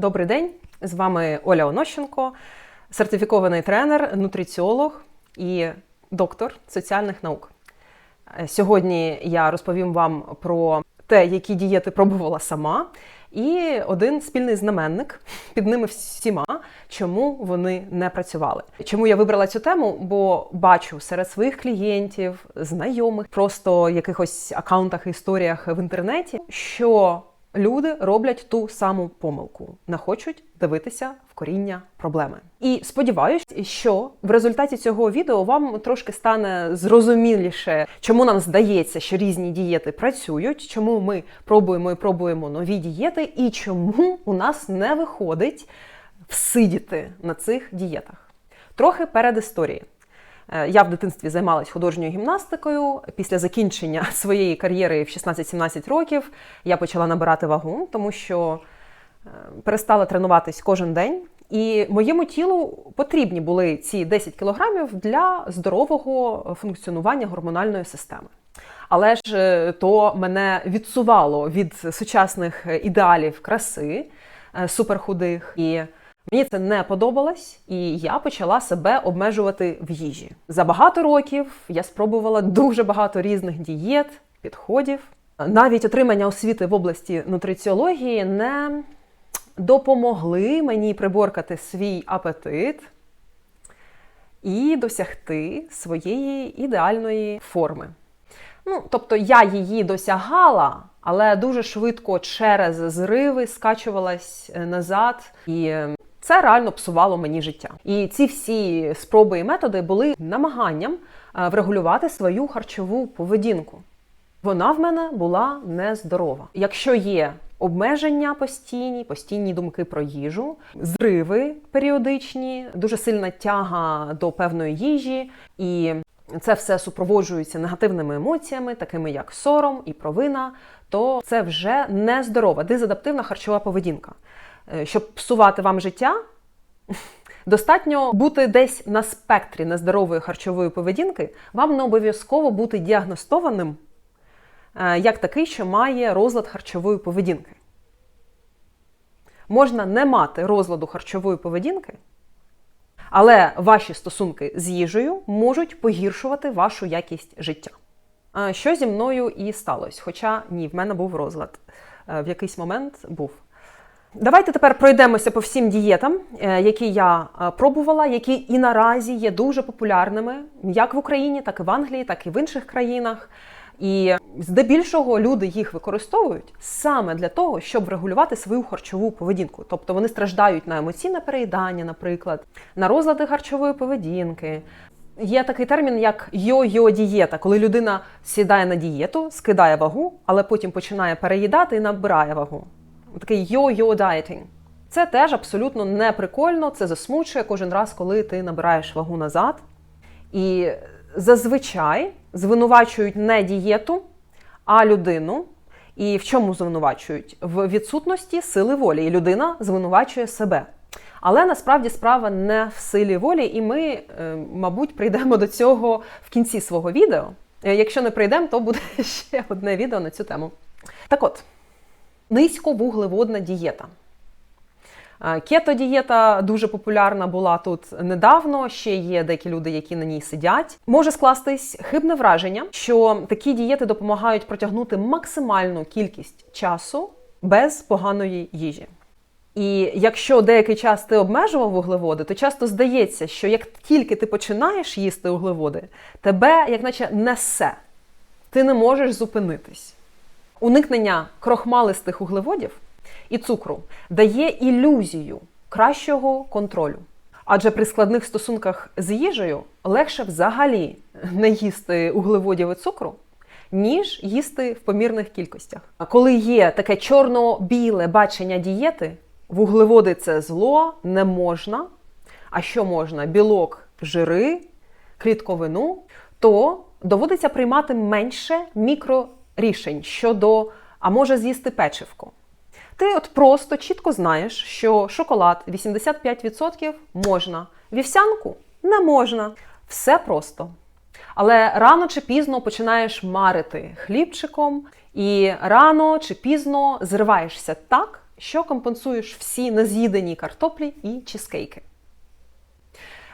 Добрий день! З вами Оля Онощенко, сертифікований тренер, нутриціолог і доктор соціальних наук. Е, Сьогодні я розповім вам про те, які дієти пробувала сама, і один спільний знаменник під ними всіма, чому вони не працювали. Чому я вибрала цю тему? Бо бачу серед своїх клієнтів, знайомих, просто якихось акаунтах, історіях в інтернеті, що люди роблять ту саму помилку, не хочуть дивитися в коріння проблеми. І сподіваюсь, що в результаті цього відео вам трошки стане зрозуміліше, чому нам здається, що різні дієти працюють, чому ми пробуємо і пробуємо нові дієти, і чому у нас не виходить всидіти на цих дієтах. Трохи перед історією. Е, Я в дитинстві займалась художньою гімнастикою. Після закінчення своєї кар'єри в 16-17 років я почала набирати вагу, тому що е, перестала тренуватись кожен день. І моєму тілу потрібні були ці 10 кілограмів для здорового функціонування гормональної системи. Але ж е, то мене відсувало від сучасних ідеалів краси суперхудих. І Мені це не подобалось, і я почала себе обмежувати в їжі. За багато років я спробувала дуже багато різних дієт, підходів. Навіть отримання освіти в області нутриціології не допомогли мені приборкати свій апетит і досягти своєї ідеальної форми. Ну, тобто я її досягала, але дуже швидко через зриви скачувалась назад і це реально псувало мені життя. І ці всі спроби і методи були намаганням е, врегулювати свою харчову поведінку. Вона в мене була нездорова. Якщо є обмеження постійні, постійні думки про їжу, зриви періодичні, дуже сильна тяга до певної їжі, і це все супроводжується негативними емоціями, такими як сором і провина, то це вже нездорова, дезадаптивна харчова поведінка. Е, щоб псувати вам життя, достатньо бути десь на спектрі нездорової харчової поведінки, вам не обов'язково бути діагностованим е, як такий, що має розлад харчової поведінки. Можна не мати розладу харчової поведінки, але ваші стосунки з їжею можуть погіршувати вашу якість життя. Що зі мною і сталося? Хоча ні, в мене був розлад. Е, в якийсь момент був. Давайте тепер пройдемося по всім дієтам, е, які я е, пробувала, які і наразі є дуже популярними як в Україні, так і в Англії, так і в інших країнах. І здебільшого люди їх використовують саме для того, щоб врегулювати свою харчову поведінку. Тобто вони страждають на емоційне переїдання, наприклад, на розлади харчової поведінки. Є такий термін, як йо-йо дієта, коли людина сідає на дієту, скидає вагу, але потім починає переїдати і набирає вагу такий йо-йо дайетинг. Це теж абсолютно не прикольно, це засмучує кожен раз, коли ти набираєш вагу назад. І зазвичай звинувачують не дієту, а людину. І в чому звинувачують? В відсутності сили волі. І людина звинувачує себе. Але насправді справа не в силі волі, і ми, е, мабуть, прийдемо до цього в кінці свого відео. Е, якщо не прийдемо, то буде ще одне відео на цю тему. Так от низьковуглеводна дієта. Кето-дієта дуже популярна була тут недавно. Ще є деякі люди, які на ній сидять. Може скластись хибне враження, що такі дієти допомагають протягнути максимальну кількість часу без поганої їжі. І якщо деякий час ти обмежував вуглеводи, то часто здається, що як тільки ти починаєш їсти вуглеводи, тебе як наче несе, ти не можеш зупинитись. Уникнення крохмалистих углеводів і цукру дає ілюзію кращого контролю. Адже при складних стосунках з їжею легше взагалі не їсти углеводів і цукру, ніж їсти в помірних кількостях. А коли є таке чорно-біле бачення дієти, вуглеводи це зло, не можна. А що можна? Білок, жири, клітковину, то доводиться приймати менше мікро рішень щодо, а може з'їсти печивко. Ти от просто чітко знаєш, що шоколад 85% можна, вівсянку не можна. Все просто. Але рано чи пізно починаєш марити хлібчиком, і рано чи пізно зриваєшся так, що компенсуєш всі нез'їдені картоплі і чизкейки.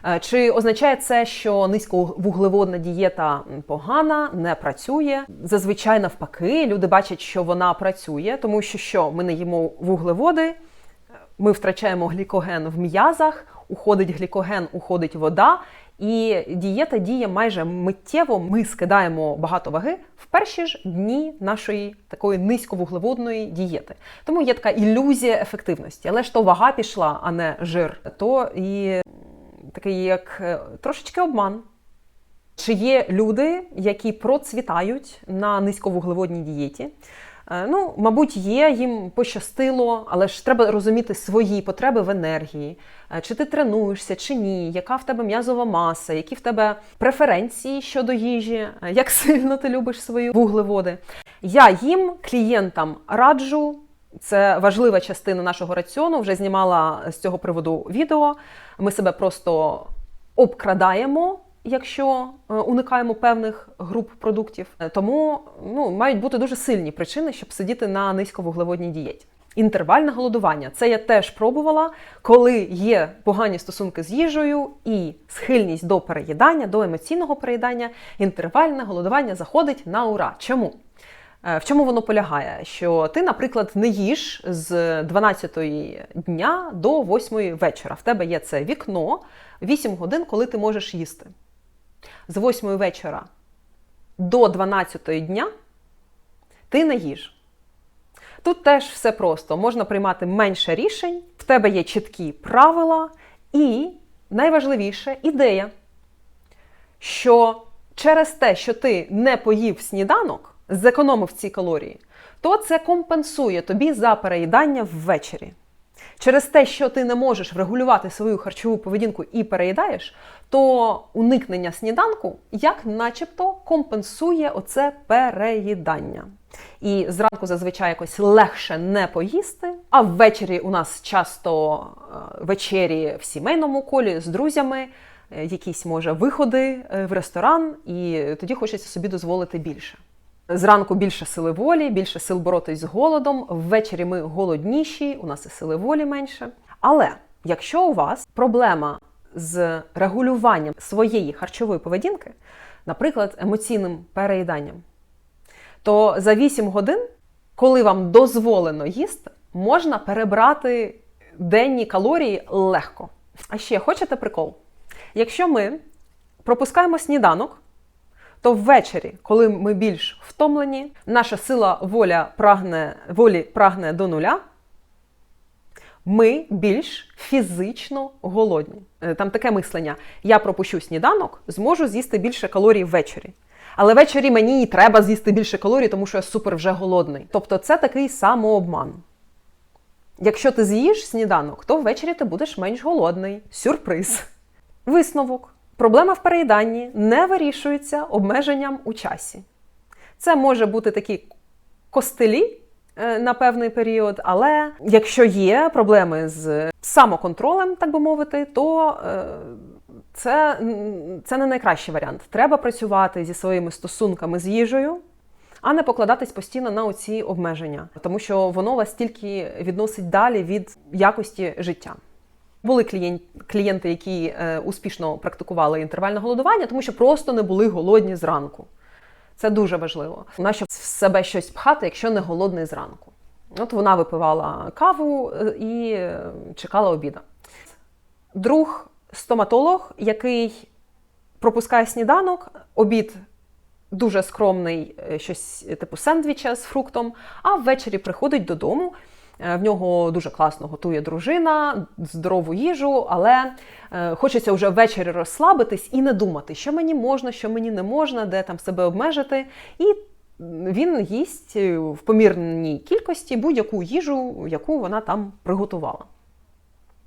Е, Чи означає це, що низьковуглеводна дієта погана, не працює? Зазвичай навпаки, люди бачать, що вона працює, тому що що ми не їмо вуглеводи, е, ми втрачаємо глікоген в м'язах, уходить глікоген, уходить вода, і дієта діє майже миттєво. Ми скидаємо багато ваги в перші ж дні нашої такої низьковуглеводної дієти. Тому є така ілюзія ефективності. Але ж то вага пішла, а не жир, то і такий як е, трошечки обман. Чи є люди, які процвітають на низьковуглеводній дієті? Е, Ну, мабуть, є, їм пощастило, але ж треба розуміти свої потреби в енергії. Е, Чи ти тренуєшся, чи ні, яка в тебе м'язова маса, які в тебе преференції щодо їжі, як сильно ти любиш свої вуглеводи. Я їм, клієнтам раджу. Це важлива частина нашого раціону. Вже знімала з цього приводу відео. Ми себе просто обкрадаємо, якщо е, уникаємо певних груп продуктів. Тому ну, мають бути дуже сильні причини, щоб сидіти на низьковуглеводній дієті. Інтервальне голодування це я теж пробувала, коли є погані стосунки з їжею і схильність до переїдання, до емоційного переїдання. Інтервальне голодування заходить на ура. Чому? Е, В чому воно полягає? Що ти, наприклад, не їш з 12 дня до 8 вечора. В тебе є це вікно 8 годин, коли ти можеш їсти. З 8 вечора до 12 дня ти не їш. Тут теж все просто. Можна приймати менше рішень, в тебе є чіткі правила, і найважливіше ідея, що через те, що ти не поїв сніданок, зекономив ці калорії, то це компенсує тобі за переїдання ввечері. Через те, що ти не можеш врегулювати свою харчову поведінку і переїдаєш, то уникнення сніданку як начебто компенсує оце переїдання. І зранку зазвичай якось легше не поїсти. А ввечері у нас часто е, вечері в сімейному колі з друзями, е, якісь може виходи е, в ресторан, і тоді хочеться собі дозволити більше. Зранку більше сили волі, більше сил боротись з голодом. Ввечері ми голодніші, у нас і сили волі менше. Але якщо у вас проблема з регулюванням своєї харчової поведінки, наприклад, емоційним переїданням, то за 8 годин, коли вам дозволено їсти, можна перебрати денні калорії легко. А ще хочете прикол? Якщо ми пропускаємо сніданок, то ввечері, коли ми більш втомлені, наша сила воля прагне, волі прагне до нуля, ми більш фізично голодні. Е, Там таке мислення: я пропущу сніданок, зможу з'їсти більше калорій ввечері. Але ввечері мені і треба з'їсти більше калорій, тому що я супер вже голодний. Тобто це такий самообман. Якщо ти з'їш сніданок, то ввечері ти будеш менш голодний. Сюрприз. Висновок. Проблема в переїданні не вирішується обмеженням у часі. Це може бути такі костелі е, на певний період, але якщо є проблеми з самоконтролем, так би мовити, то е, це, це не найкращий варіант. Треба працювати зі своїми стосунками з їжею, а не покладатись постійно на оці обмеження, тому що воно вас тільки відносить далі від якості життя. Були клієнти, які е, успішно практикували інтервальне голодування, тому що просто не були голодні зранку. Це дуже важливо. Нащо в себе щось пхати, якщо не голодний зранку? От вона випивала каву е, і е, чекала обіда. Друг стоматолог, який пропускає сніданок, обід дуже скромний, щось типу сендвіча з фруктом, а ввечері приходить додому. Е, В нього дуже класно готує дружина, здорову їжу, але е, хочеться вже ввечері розслабитись і не думати, що мені можна, що мені не можна, де там себе обмежити. І він їсть е, в помірній кількості будь-яку їжу, яку вона там приготувала.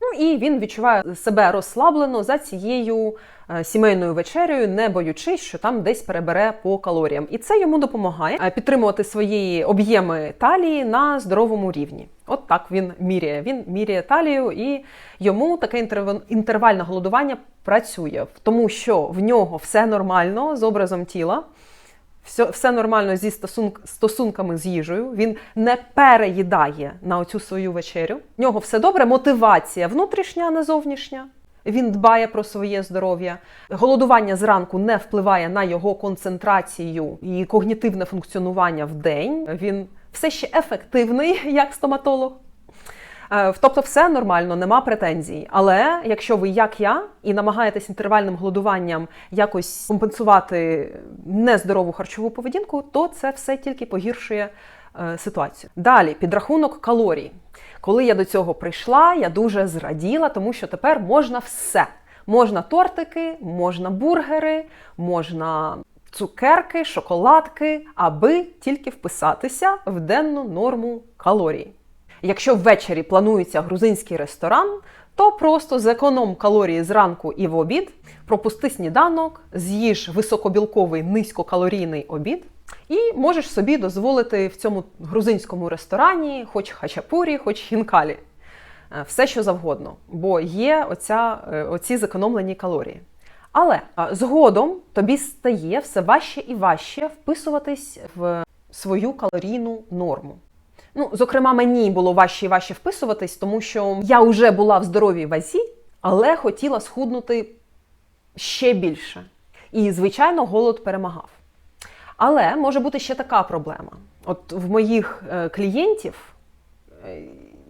Ну і він відчуває себе розслаблено за цією е, сімейною вечерею, не боючись, що там десь перебере по калоріям. І це йому допомагає е, підтримувати свої об'єми талії на здоровому рівні. От так він міряє. Він міряє талію, і йому таке інтервальне голодування працює, тому що в нього все нормально з образом тіла. Все, все нормально зі стосунк, стосунками з їжею, він не переїдає на оцю свою вечерю. В нього все добре, мотивація внутрішня, а не зовнішня. Він дбає про своє здоров'я. Голодування зранку не впливає на його концентрацію і когнітивне функціонування в день. Він все ще ефективний як стоматолог. Е, Тобто, все нормально, нема претензій. Але якщо ви, як я, і намагаєтесь інтервальним голодуванням якось компенсувати нездорову харчову поведінку, то це все тільки погіршує е, ситуацію. Далі підрахунок калорій. Коли я до цього прийшла, я дуже зраділа, тому що тепер можна все. Можна тортики, можна бургери, можна цукерки, шоколадки, аби тільки вписатися в денну норму калорій. Якщо ввечері планується грузинський ресторан, то просто зеконом калорії зранку і в обід, пропусти сніданок, з'їж високобілковий низькокалорійний обід, і можеш собі дозволити в цьому грузинському ресторані, хоч хачапурі, хоч хінкалі. Е, Все, що завгодно, бо є оця, е, оці зекономлені калорії. Але згодом тобі стає все важче і важче вписуватись в свою калорійну норму. Ну, зокрема, мені було важче і важче вписуватись, тому що я вже була в здоровій вазі, але хотіла схуднути ще більше. І, звичайно, голод перемагав. Але може бути ще така проблема. От в моїх е, клієнтів, е,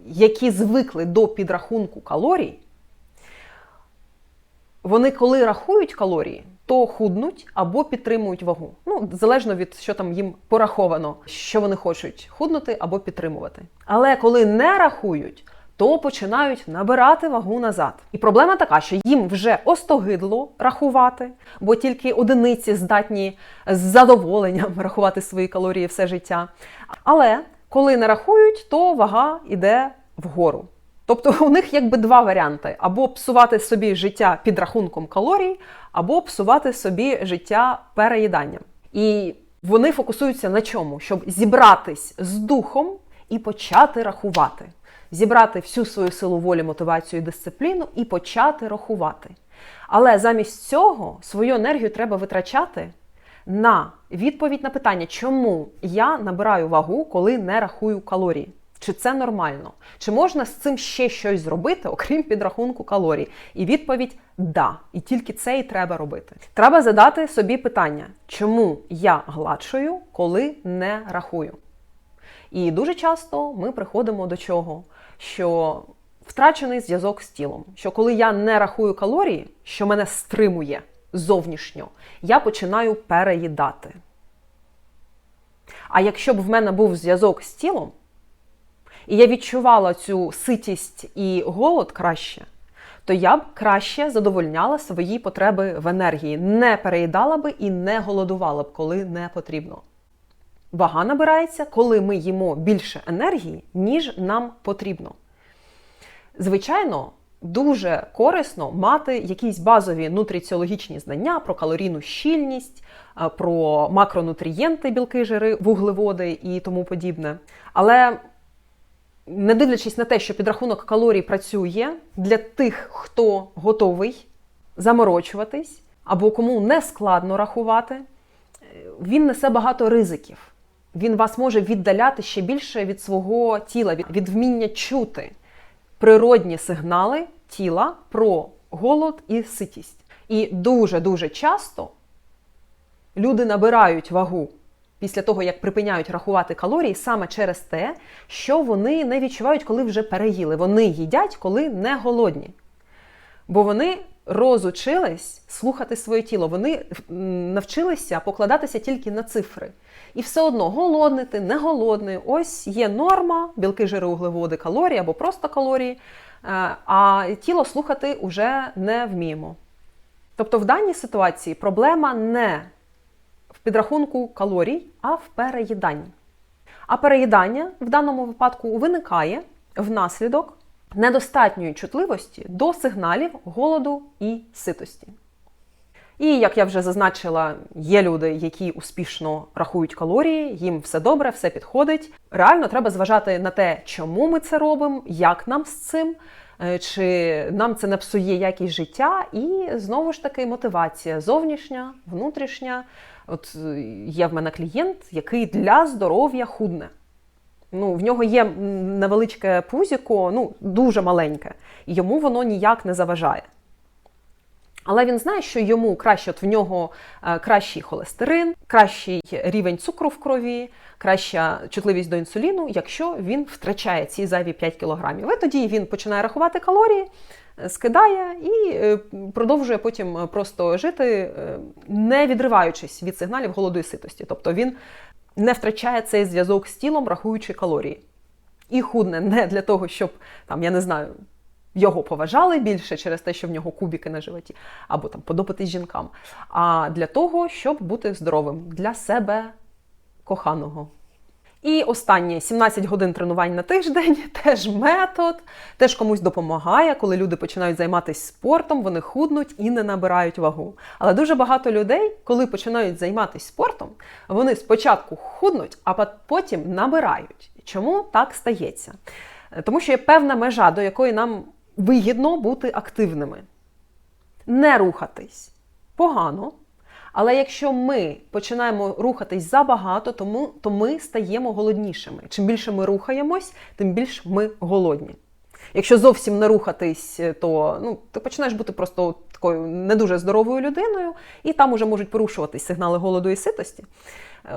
які звикли до підрахунку калорій, вони коли рахують калорії, то худнуть або підтримують вагу. Ну, залежно від що там їм пораховано, що вони хочуть худнути або підтримувати. Але коли не рахують, то починають набирати вагу назад. І проблема така, що їм вже остогидло рахувати, бо тільки одиниці здатні з задоволенням рахувати свої калорії все життя. Але коли не рахують, то вага йде вгору. Тобто у них якби два варіанти: або псувати собі життя під рахунком калорій, або псувати собі життя переїданням. І вони фокусуються на чому? Щоб зібратись з духом і почати рахувати. Зібрати всю свою силу волі, мотивацію і дисципліну і почати рахувати. Але замість цього свою енергію треба витрачати на відповідь на питання, чому я набираю вагу, коли не рахую калорії. Чи це нормально? Чи можна з цим ще щось зробити, окрім підрахунку калорій? І відповідь да. І тільки це і треба робити. Треба задати собі питання, чому я гладшою, коли не рахую? І дуже часто ми приходимо до чого? Що втрачений зв'язок з тілом. Що коли я не рахую калорії, що мене стримує зовнішньо, я починаю переїдати. А якщо б в мене був зв'язок з тілом, і я відчувала цю ситість і голод краще, то я б краще задовольняла свої потреби в енергії, не переїдала би і не голодувала б, коли не потрібно. Вага набирається, коли ми їмо більше енергії, ніж нам потрібно. Звичайно, дуже корисно мати якісь базові нутриціологічні знання про калорійну щільність, про макронутрієнти, білки, жири, вуглеводи і тому подібне. Але не дивлячись на те, що підрахунок калорій працює для тих, хто готовий заморочуватись, або кому не складно рахувати, він несе багато ризиків. Він вас може віддаляти ще більше від свого тіла, від, вміння чути природні сигнали тіла про голод і ситість. І дуже-дуже часто люди набирають вагу після того, як припиняють рахувати калорії, саме через те, що вони не відчувають, коли вже переїли. Вони їдять, коли не голодні. Бо вони розучились слухати своє тіло, вони навчилися покладатися тільки на цифри. І все одно голодний не голодний. Ось є норма, білки, жири, углеводи, калорії або просто калорії, а тіло слухати вже не вміємо. Тобто в даній ситуації проблема не в підрахунку калорій, а в переїданні. А переїдання в даному випадку виникає внаслідок недостатньої чутливості до сигналів голоду і ситості. І як я вже зазначила, є люди, які успішно рахують калорії, їм все добре, все підходить. Реально треба зважати на те, чому ми це робимо, як нам з цим, чи нам це не псує якість життя, і знову ж таки мотивація зовнішня, внутрішня. От е, є в мене клієнт, який для здоров'я худне. Ну, в нього є невеличке пузіко, ну дуже маленьке, і йому воно ніяк не заважає. Але він знає, що йому краще, от в нього е, кращий холестерин, кращий рівень цукру в крові, краща чутливість до інсуліну, якщо він втрачає ці зайві 5 кілограмів. І тоді він починає рахувати калорії, е, скидає і е, продовжує потім просто жити, не відриваючись від сигналів голоду і ситості. Тобто він не втрачає цей зв'язок з тілом, рахуючи калорії. І худне не для того, щоб там, я не знаю, його поважали більше через те, що в нього кубіки на животі, або там подобатись жінкам, а для того, щоб бути здоровим для себе коханого. І останнє 17 годин тренувань на тиждень теж метод, теж комусь допомагає, коли люди починають займатися спортом, вони худнуть і не набирають вагу. Але дуже багато людей, коли починають займатися спортом, вони спочатку худнуть, а потім набирають. Чому так стається? Тому що є певна межа, до якої нам вигідно бути активними. Не рухатись погано. Але якщо ми починаємо рухатись забагато, тому, то ми стаємо голоднішими. Чим більше ми рухаємось, тим більше ми голодні. Якщо зовсім не рухатись, то ну, ти починаєш бути просто такою не дуже здоровою людиною, і там уже можуть порушуватись сигнали голоду і ситості.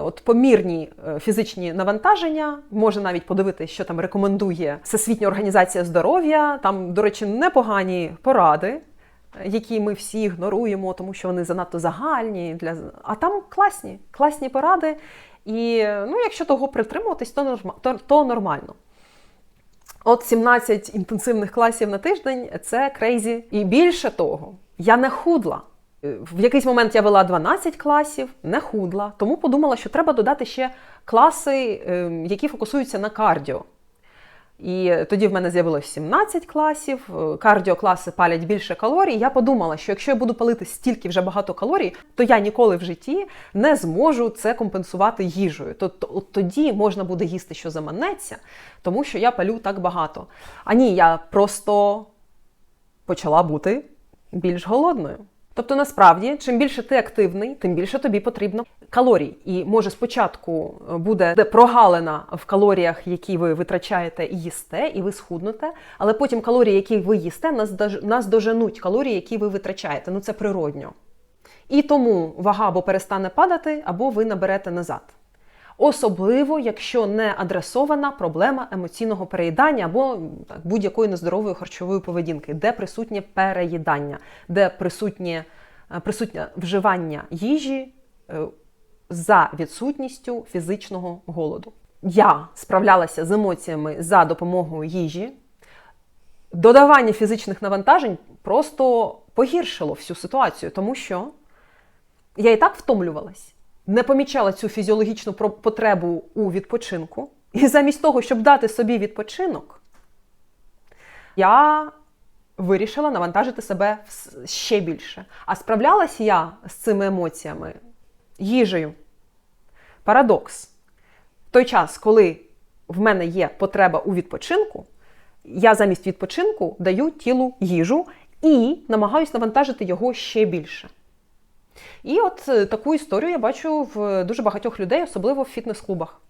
От помірні фізичні навантаження, може навіть подивитися, що там рекомендує Всесвітня організація здоров'я. Там, до речі, непогані поради, які ми всі ігноруємо, тому що вони занадто загальні. Для... А там класні, класні поради. І ну, якщо того притримуватись, то, то, то нормально. От 17 інтенсивних класів на тиждень це крейзі. І більше того, я не худла. В якийсь момент я вела 12 класів, не худла, тому подумала, що треба додати ще класи, які фокусуються на кардіо. І тоді в мене з'явилось 17 класів, кардіокласи палять більше калорій. Я подумала, що якщо я буду палити стільки вже багато калорій, то я ніколи в житті не зможу це компенсувати їжею. Тобто тоді можна буде їсти, що заманеться, тому що я палю так багато. А ні, я просто почала бути більш голодною. Тобто, насправді, чим більше ти активний, тим більше тобі потрібно калорій. І може спочатку буде прогалина в калоріях, які ви витрачаєте і їсте, і ви схуднете, але потім калорії, які ви їсте, нас доженуть калорії, які ви витрачаєте. Ну це природньо. І тому вага або перестане падати, або ви наберете назад. Особливо, якщо не адресована проблема емоційного переїдання або будь-якої нездорової харчової поведінки, де присутнє переїдання, де присутнє, присутнє вживання їжі за відсутністю фізичного голоду. Я справлялася з емоціями за допомогою їжі. Додавання фізичних навантажень просто погіршило всю ситуацію, тому що я і так втомлювалась не помічала цю фізіологічну потребу у відпочинку. І замість того, щоб дати собі відпочинок, я вирішила навантажити себе ще більше. А справлялася я з цими емоціями їжею. Парадокс. В той час, коли в мене є потреба у відпочинку, я замість відпочинку даю тілу їжу і намагаюся навантажити його ще більше. І от е, таку історію я бачу в дуже багатьох людей, особливо в фітнес-клубах.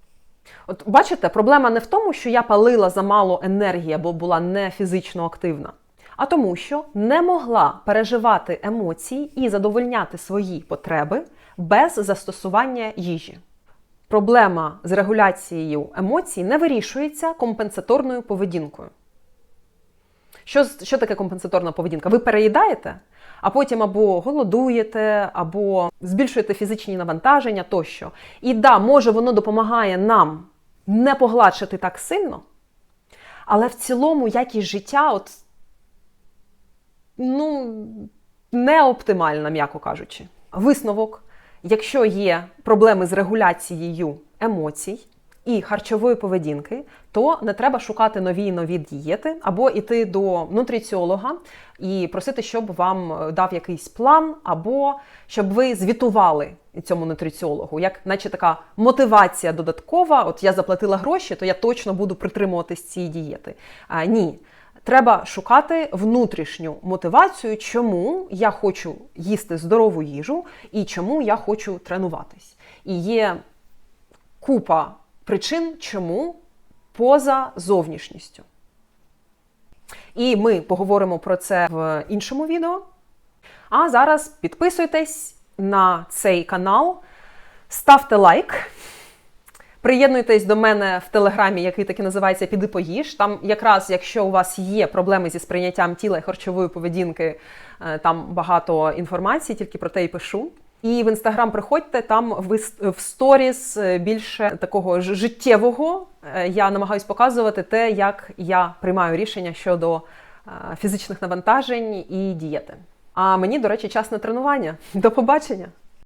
От бачите, проблема не в тому, що я палила замало енергії або була не фізично активна, а тому, що не могла переживати емоції і задовольняти свої потреби без застосування їжі. Проблема з регуляцією емоцій не вирішується компенсаторною поведінкою. Що що таке компенсаторна поведінка? Ви переїдаєте, а потім або голодуєте, або збільшуєте фізичні навантаження тощо. І да, може, воно допомагає нам не погладшити так сильно, але в цілому якість життя, от, ну, не оптимальна, м'яко кажучи. Висновок, якщо є проблеми з регуляцією емоцій, і харчової поведінки, то не треба шукати нові нові дієти або йти до нутриціолога і просити, щоб вам е, дав якийсь план, або щоб ви звітували цьому нутриціологу, як наче така мотивація додаткова. От я заплатила гроші, то я точно буду притримуватись цієї дієти. А, ні. Треба шукати внутрішню мотивацію, чому я хочу їсти здорову їжу і чому я хочу тренуватись. І є купа причин, чому поза зовнішністю. І ми поговоримо про це в іншому відео. А зараз підписуйтесь на цей канал, ставте лайк. Приєднуйтесь до мене в телеграмі, який таки називається Піди поїж. Там, якраз, якщо у вас є проблеми зі сприйняттям тіла і харчової поведінки, е, там багато інформації, тільки про те і пишу. І в інстаграм приходьте, там в, іс- в сторіс е, більше такого життєвого. Е, Я намагаюсь показувати те, як я приймаю рішення щодо е, фізичних навантажень і дієти. А мені, до речі, час на тренування. До побачення!